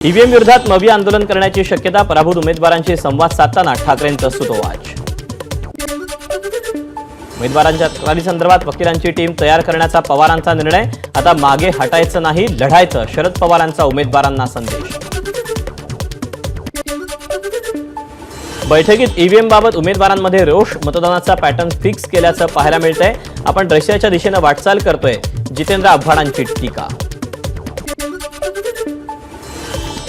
EVM विरोधात नवी आंदोलन करण्याची शक्यता पराभूत उमेदवारांशी संवाद साधताना ठाकरेंचं सुतोवाच. उमेदवारांच्या तक्रारीसंदर्भात वकिलांची टीम तयार करण्याचा पवारांचा निर्णय. आता मागे हटायचं नाही लढायचं शरद पवारांचा उमेदवारांना संदेश. बैठकीत ईव्हीएम बाबत उमेदवारांमध्ये रोष मतदानाचा पॅटर्न फिक्स केल्याचं पाहायला मिळतंय. आपण रशियाच्या दिशेनं वाटचाल करतोय. जितेंद्र आव्हाडांची टीका.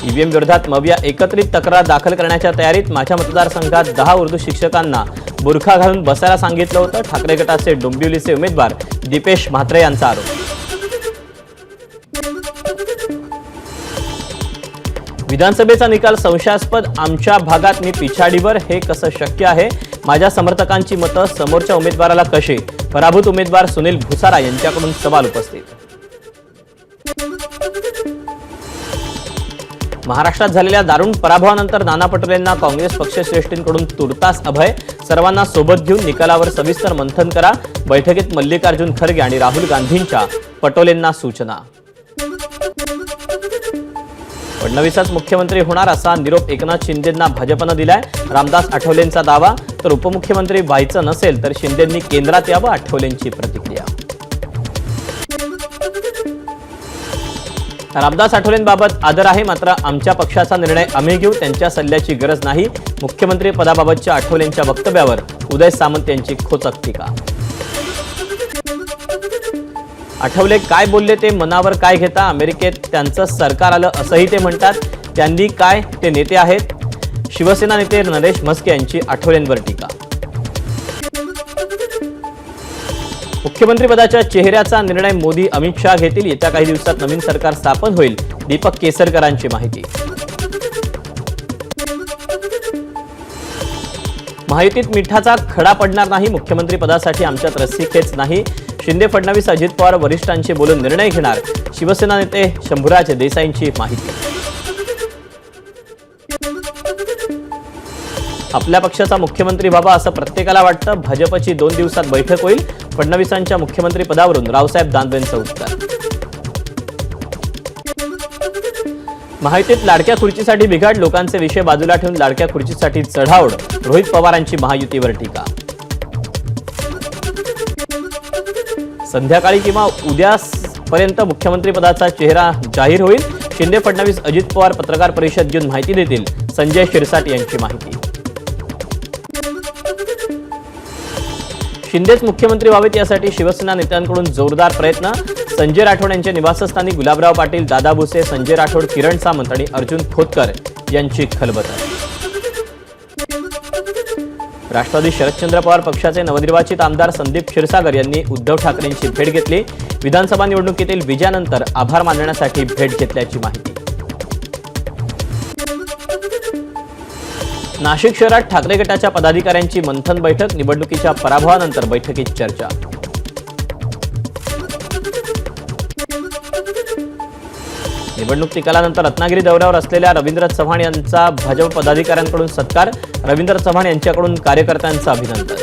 ईव्हीएम विरोधात मविया एकत्रित तक्रार दाखल करण्याच्या तयारीत माझ्या मतदारसंघात दहा उर्दू शिक्षकांना बुरखा घालून बसायला सांगितलं होतं. ठाकरे गटाचे डोंबिवलीचे उमेदवार दीपेश म्हात्रे यांचा आरोप. विधानसभेचा निकाल संशयास्पद. आमच्या भागात मी पिछाडीवर. हे कसं शक्य आहे? माझ्या समर्थकांची मतं समोरच्या उमेदवाराला कशी? पराभूत उमेदवार सुनील भुसारा यांच्याकडून सवाल उपस्थित. महाराष्ट्रात झालेल्या दारुण पराभवानंतर नाना पटोलेंना काँग्रेस पक्षश्रेष्ठींकडून तुर्तास अभय. सर्वांना सोबत घेऊन निकालावर सविस्तर मंथन करा. बैठकीत मल्लिकार्जुन खरगे आणि राहुल गांधींच्या पटोलेंना सूचना. फडणवीसच मुख्यमंत्री होणार असा निरोप एकनाथ शिंदेंना भाजपनं दिलाय. रामदास आठवलेंचा दावा. तर उपमुख्यमंत्री व्हायचं नसेल तर शिंदेंनी केंद्रात यावं आठवलेंची प्रतिक्रिया. रामदास आठवलेंबाबत आदर आहे मात्र आमच्या पक्षाचा निर्णय आम्ही घेऊ त्यांच्या सल्ल्याची गरज नाही. मुख्यमंत्री पदाबाबतच्या आठवलेंच्या वक्तव्यावर उदय सामंत यांची खोचक टीका. आठवले काय बोलले ते मनावर काय घेता? अमेरिकेत त्यांचं सरकार आलं असंही ते म्हणतात. त्यांनी काय? ते नेते आहेत. शिवसेना नेते नरेश म्हस्के यांची आठवलेंवर टीका. मुख्यमंत्रीपदाच्या चेहऱ्याचा निर्णय मोदी अमित शहा घेतील. येत्या काही दिवसात नवीन सरकार स्थापन होईल. दीपक केसरकरांची माहिती. महायुतीत मिठाचा खडा पडणार नाही. मुख्यमंत्री पदासाठी आमच्यात रस्सीखेच नाही. शिंदे फडणवीस अजित पवार वरिष्ठांशी बोलून निर्णय घेणार. शिवसेना नेते शंभूराज देसाईंची माहिती. आपल्या पक्षाचा मुख्यमंत्री बाबा असं प्रत्येकाला वाटतं. भाजपची दोन दिवसात बैठक होईल. फडणवीसांच्या मुख्यमंत्री पदावरून रावसाहेब दानवेंचं उत्तर महायुतीत लाडक्या खुर्चीसाठी बिघाड लोकांचे विषय बाजूला ठेवून लाडक्या खुर्चीसाठी चढावड रोहित पवारांची महायुतीवर टीका. संध्याकाळी किंवा उद्या पर्यंत मुख्यमंत्री पदाचा चेहरा जाहीर होईल. शिंदे फडणवीस अजित पवार पत्रकार परिषद घेऊन माहिती देतील संजय शिरसाट यांची माहिती. शिंदेच मुख्यमंत्री व्हावेत यासाठी शिवसेना नेत्यांकडून जोरदार प्रयत्न. संजय राठोड यांच्या निवासस्थानी गुलाबराव पाटील दादा भुसे संजय राठोड किरण सामंत आणि अर्जुन खोतकर यांची खलबत. राष्ट्रवादी शरदचंद्र पवार पक्षाचे नवनिर्वाचित आमदार संदीप क्षीरसागर यांनी उद्धव ठाकरेंची भेट घेतली. विधानसभा निवडणुकीतील विजयानंतर आभार मानण्यासाठी भेट घेतल्याची माहिती. नाशिक शहरात ठाकरे गटाच्या पदाधिकाऱ्यांची मंथन बैठक निवडणुकीच्या पराभवानंतर बैठकीत चर्चा. निवडणूक निकालानंतर रत्नागिरी दौऱ्यावर असलेल्या रवींद्र चव्हाण यांचा भाजप पदाधिकाऱ्यांकडून सत्कार रवींद्र चव्हाण यांच्याकडून कार्यकर्त्यांचं अभिनंदन.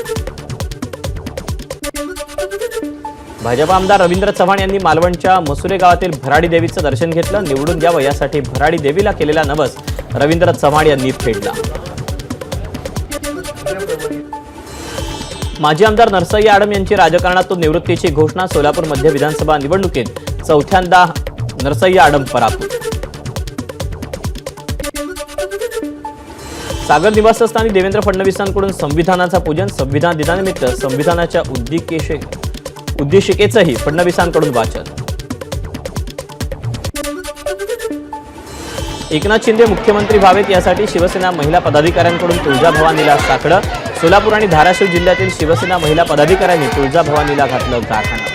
भाजप आमदार रवींद्र चव्हाण यांनी मालवणच्या मसुरे गावातील भराडी देवीचं दर्शन घेतलं निवडून द्यावं यासाठी भराडी देवीला केलेला नवस रवींद्र चव्हाण यांनी फेडला. माजी आमदार नरसय्या आडम यांची राजकारणातून निवृत्तीची घोषणा सोलापूर मध्य विधानसभा निवडणुकीत. चौथ्यांदा नरसय्या आडम पराभूत. सागर निवासस्थानी देवेंद्र फडणवीसांकडून संविधानाचा पूजन संविधान दिनानिमित्त संविधानाच्या उद्दिकेशे उद्देशिकेचंही फडणवीसांकडून वाचन. एकनाथ शिंदे मुख्यमंत्री व्हावेत यासाठी शिवसेना महिला पदाधिकाऱ्यांकडून तुळजाभवानीला साकडं. सोलापूर आणि धाराशिव जिल्ह्यातील शिवसेना महिला पदाधिकाऱ्यांनी तुळजाभवानीला घातलं कारखाना.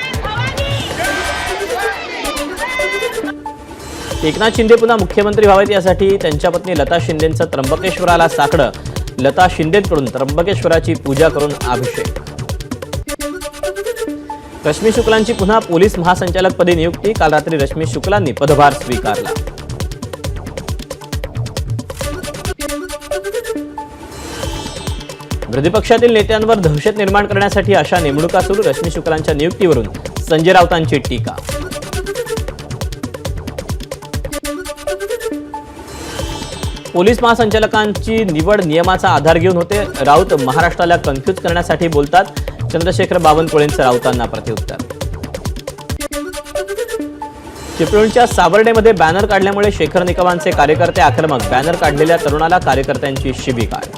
एकनाथ शिंदे पुन्हा मुख्यमंत्री व्हावेत यासाठी त्यांच्या पत्नी लता शिंदेंचं त्र्यंबकेश्वराला साकडं. लता शिंदेकडून त्र्यंबकेश्वराची पूजा करून अभिषेक. रश्मी शुक्लांची पुन्हा पोलीस महासंचालकपदी नियुक्ती. काल रात्री रश्मी शुक्लांनी पदभार स्वीकारला. विरोधी पक्षातील नेत्यांवर दहशत निर्माण करण्यासाठी अशा नेमणुका सुरू रश्मी शुक्लांच्या नियुक्तीवरून. संजय राऊतांची टीका. पोलीस महासंचालकांची निवड नियमाचा आधार घेऊन होते. राऊत महाराष्ट्राला कन्फ्यूज करण्यासाठी बोलतात. चंद्रशेखर बावनकुळेंचं राऊतांना प्रतिउत्तर चिपळूणच्या सावर्डेमध्ये बॅनर काढल्यामुळे शेखर निकमांचे कार्यकर्ते आक्रमक. बॅनर काढलेल्या तरुणाला कार्यकर्त्यांची शिबिकार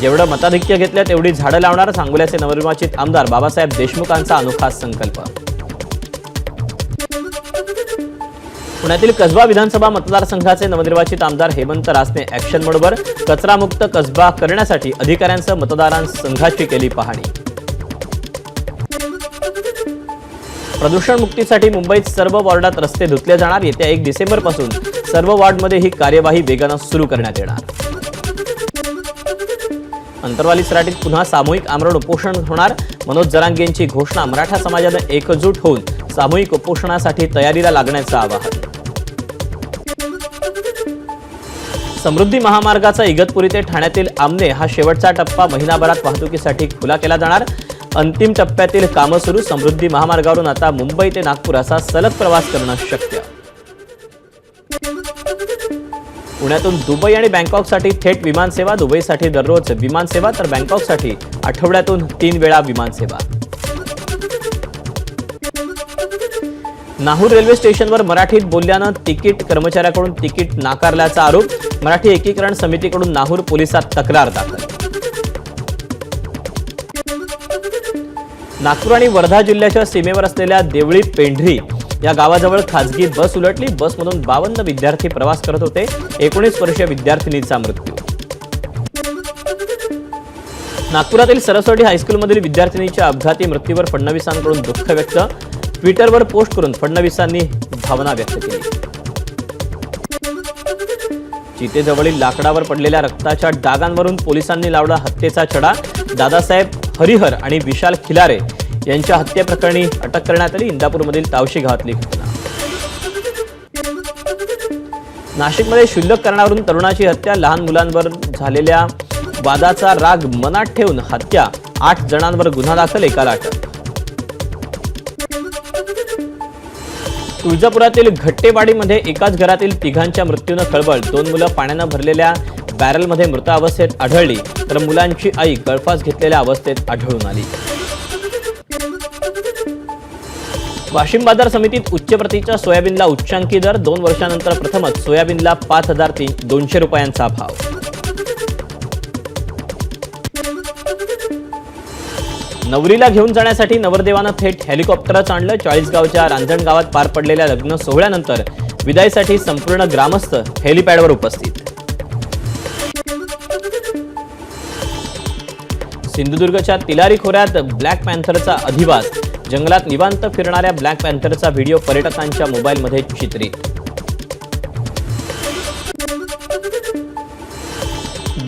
जेवढं मताधिक्य घेतलं तेवढी झाडं लावणार सांगोल्याचे नवनिर्वाचित आमदार बाबासाहेब देशमुखांचा अनोखा संकल्प. पुण्यातील कसबा विधानसभा मतदारसंघाचे नवनिर्वाचित आमदार हेमंत रासने ऍक्शन मोडवर कचरामुक्त कसबा करण्यासाठी अधिकाऱ्यांसह मतदारांसंघाची केली पाहणी. प्रदूषण मुक्तीसाठी मुंबईत सर्व वॉर्डात रस्ते धुतले जाणार येत्या एक डिसेंबरपासून सर्व वॉर्डमध्ये ही कार्यवाही वेगानं सुरू करण्यात येणार. अंतरवाली सराटीत पुन्हा सामूहिक आमरण उपोषण होणार. मनोज जरांगेंची घोषणा मराठा समाजानं एकजूट होऊन सामूहिक उपोषणासाठी तयारीला लागण्याचं आवाहन. समृद्धी महामार्गाचा इगतपुरी ते ठाण्यातील आमने हा शेवटचा टप्पा महिनाभरात वाहतुकीसाठी खुला केला जाणार. अंतिम टप्प्यातील कामं सुरू. समृद्धी महामार्गावरून आता मुंबई ते नागपूर असा सलग प्रवास करणं शक्य. पुण्यातून दुबई आणि बँकॉकसाठी थेट विमानसेवा दुबईसाठी दररोज विमानसेवा तर बँकॉकसाठी आठवड्यातून तीन वेळा विमानसेवा नाहूर रेल्वे स्टेशनवर मराठीत बोलल्यानं तिकीट कर्मचाऱ्याकडून तिकीट नाकारल्याचा आरोप मराठी एकीकरण समितीकडून नाहूर पोलिसात तक्रार दाखल. नागपूर आणि वर्धा जिल्ह्याच्या सीमेवर असलेल्या देवळी पेंढरी या गावाजवळ खाजगी बस उलटली. बसमधून बावन्न विद्यार्थी प्रवास करत होते. एकोणीस वर्षीय विद्यार्थिनीचा मृत्यू. नागपुरातील सरस्वती हायस्कूलमधील विद्यार्थिनीच्या अपघाती मृत्यूवर फडणवीसांकडून दुःख व्यक्त. ट्विटरवर पोस्ट करून फडणवीसांनी भावना व्यक्त केली. चितेजवळील लाकडावर पडलेल्या रक्ताच्या डागांवरून पोलिसांनी लावला हत्येचा छडा दादासाहेब हरिहर आणि विशाल खिलारे यांच्या हत्येप्रकरणी अटक करण्यात आली. इंदापूरमधील तावशी गावातली घटना. नाशिकमध्ये क्षुल्लक कारणावरून तरुणाची हत्या. लहान मुलांवर झालेल्या वादाचा राग मनात ठेवून हत्या. आठ जणांवर गुन्हा दाखल एकाला अटक. तुळजापुरातील घट्टेवाडीमध्ये एकाच घरातील तिघांच्या मृत्यूनं खळबळ. दोन मुलं पाण्यानं भरलेल्या बॅरलमध्ये मृत अवस्थेत आढळली. तर मुलांची आई गळफास घेतलेल्या अवस्थेत आढळून आली. वाशिम बाजार समितीत उच्च प्रतीच्या सोयाबीनला उच्चांकी दर दोन वर्षानंतर प्रथमच सोयाबीनला पाच हजार तीन दोनशे रुपयांचा भाव. नवरीला घेऊन जाण्यासाठी नवरदेवानं थेट हेलिकॉप्टरच आणलं. चाळीसगावच्या रांजण गावात पार पडलेल्या लग्न सोहळ्यानंतर विदाईसाठी संपूर्ण ग्रामस्थ हेलिपॅडवर उपस्थित. सिंधुदुर्गच्या तिलारी खोऱ्यात ब्लॅक पॅन्थरचा अधिवास जंगलात निवांत फिरणाऱ्या ब्लॅक पॅन्थरचा व्हिडिओ पर्यटकांच्या मोबाईलमध्ये चित्रित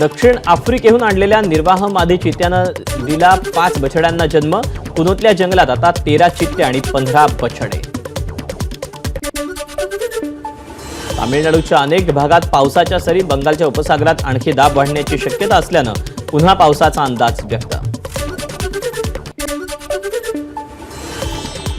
दक्षिण आफ्रिकेहून आणलेल्या निर्वाह मादी चित्यानं दिला पाच बछड्यांना जन्म कुनोतल्या जंगलात आता तेरा चित्ते आणि पंधरा बछडे. तामिळनाडूच्या अनेक भागात पावसाच्या सरी बंगालच्या उपसागरात आणखी दाब वाढण्याची शक्यता असल्यानं पुन्हा पावसाचा अंदाज व्यक्त.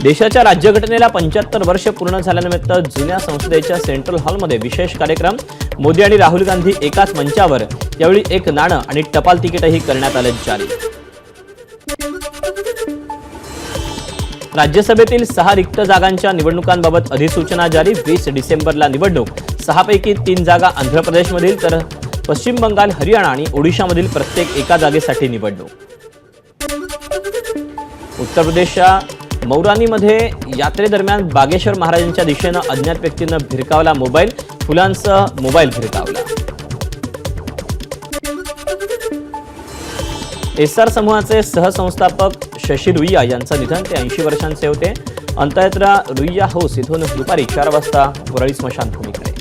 देशाच्या राज्यघटनेला पंच्याहत्तर वर्ष पूर्ण झाल्यानिमित्त जुन्या संसदेच्या सेंट्रल हॉलमध्ये विशेष कार्यक्रम. मोदी आणि राहुल गांधी एकाच मंचावर. यावेळी एक नाणं आणि टपाल तिकीटही करण्यात आलं जारी. राज्यसभेतील सहा रिक्त जागांच्या निवडणुकांबाबत अधिसूचना जारी. वीस डिसेंबरला निवडणूक. सहापैकी तीन जागा आंध्र प्रदेशमधील तर पश्चिम बंगाल हरियाणा आणि ओडिशामधील प्रत्येक एका जागेसाठी निवडणूक. उत्तर प्रदेशच्या मौरानीमध्ये यात्रेदरम्यान बागेश्वर महाराजांच्या दिशेनं अज्ञात व्यक्तीनं भिरकावला मोबाईल. फुलांसह मोबाईल भिरकावला. एस आर समूहाचे सहसंस्थापक शशी रुईया यांचं निधन ते ऐंशी वर्षांचे होते. अंतयात्रा रुईया हाऊस इथून दुपारी चार वाजता वरळी स्मशानभूमीकडे.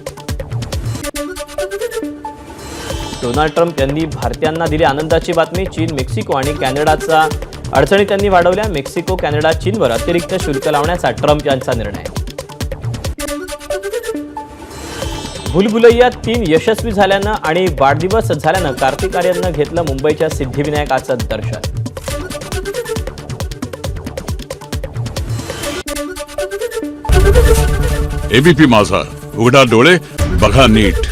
डोनाल्ड ट्रम्प यांनी भारतीयांना दिली आनंदाची बातमी. चीन मेक्सिको आणि कॅनडाचा अडचणी त्यांनी वाढवल्या. मेक्सिको कॅनडा चीनवर अतिरिक्त शुल्क लावण्याचा ट्रम्प यांचा निर्णय. भुलभुलैया तीन यशस्वी झाल्यानं आणि वाढदिवस झाल्यानं कार्तिक आर्यननं घेतलं मुंबईच्या सिद्धिविनायकाचं दर्शन. एबीपी माझा. उघडा डोळे बघा नीट.